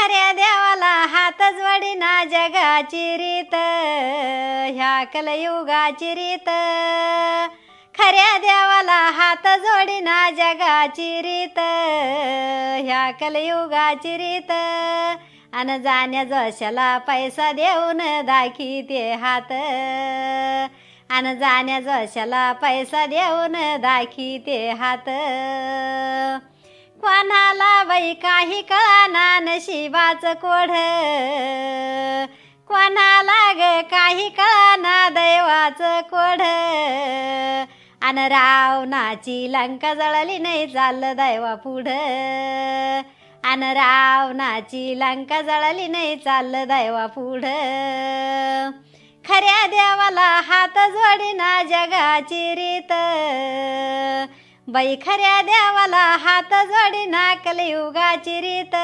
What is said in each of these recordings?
खऱ्या देवाला हातच वडीना जगाची रीत ह्या कलयुगाची रीत. खऱ्या देवाला हात जोडीना जगाची रीत ह्या कलयुगाची रीत. अन जाण्या जोशाला पैसा देऊन दाखी ते हात. अन जाण्या जोशाला पैसा देऊन दाखी ते हात. कोणाला बाई काही कळाना नशिबाच कोढ. कोणाला ग काही कळाना दैवाचं कोढ. अन रावणाची लंका जळली नाही चाललं दैवा पुढं. अन रावणाची लंका जळली नाही चाललं दैवा पुढं. खऱ्या देवाला हात जोडीना जगाची रीत. बाई खऱ्या देवाला हात नाकले उगाची रीत.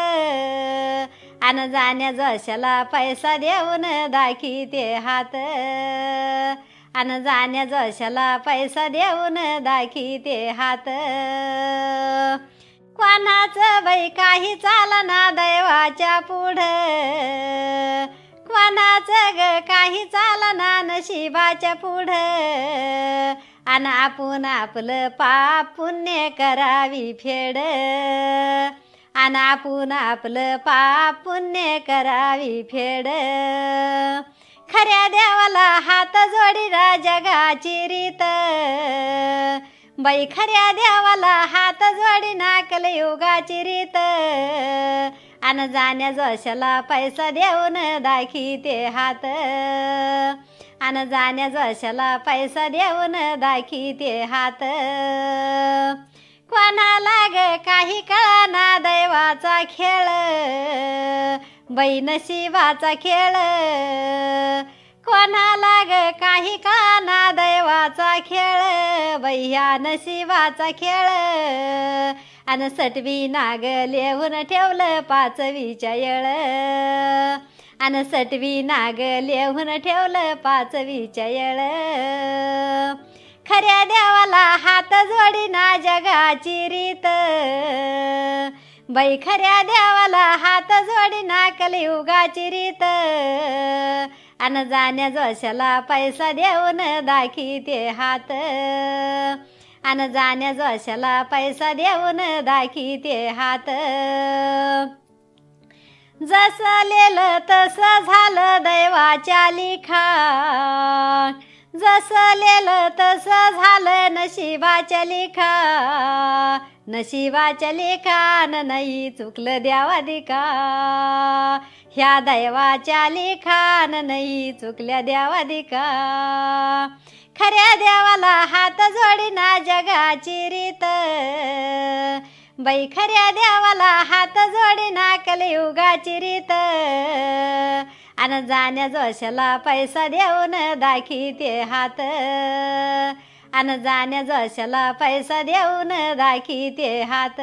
अन जाण्या जोशाला पैसा देऊन दाखी ते हात. अन जाण्या जोशाला पैसा देऊन दाखी ते हात. कोणाचं बाई काही चालना दैवाच्या पुढं. कोणाचं ग काही चालना नशिबाच्या पुढं. आणि आपण आपलं पाप पुण्य करावी फेड. आणि आपण आपलं पाप पुण्य करावी फेड. खऱ्या देवाला हात जोडीला जगाची रीत. बाई खऱ्या देवाला हात नाकल कलयुगाची रीत. आणि जाण्या जोशाला पैसा देऊन दाखी ते हात. आणि जाण्या जशाला पैसा देऊन दाखी ते हात. कोणाला ग काही कळना दैवाचा खेळ? बाई नशिबाचा खेळ? कोणाला ग काही कळना दैवाचा खेळ? बाई ह्या नशिबाचा खेळ? आणि सटवी नाग लिहून ठेवलं पाचवीच्या येळ. आणि सटवी नाग लेहून ठेवलं पाचवीच्या येळ. खऱ्या देवाला हात जोडीना जगाची रीत. बाई खऱ्या देवाला हात जोडीना कलियुगाची रीत. अन जाण्या जोशाला पैसा देऊन दाखी ते हात. अन जाण्या जोशाला पैसा देऊन दाखी ते हात. जसं लिहिलं तसं झालं दैवाच्या लिखा. जसं लिहिलं तसं झालं नशिबाच्या लिखा. नशिबाच्या लिखान नाही चुकलं द्यावा दिका. ह्या दैवाच्या लिखान नाही चुकल्या द्यावा दिका. खऱ्या देवाला हात जोडीना जगाची रीत. बाई खऱ्या देवाला हात जोडीना कलियुगाची रीत. अन जाण्या जोशाला पैसा देऊन दाखी ते हात. अन जाण्या जोशाला पैसा देऊन दाखी ते हात.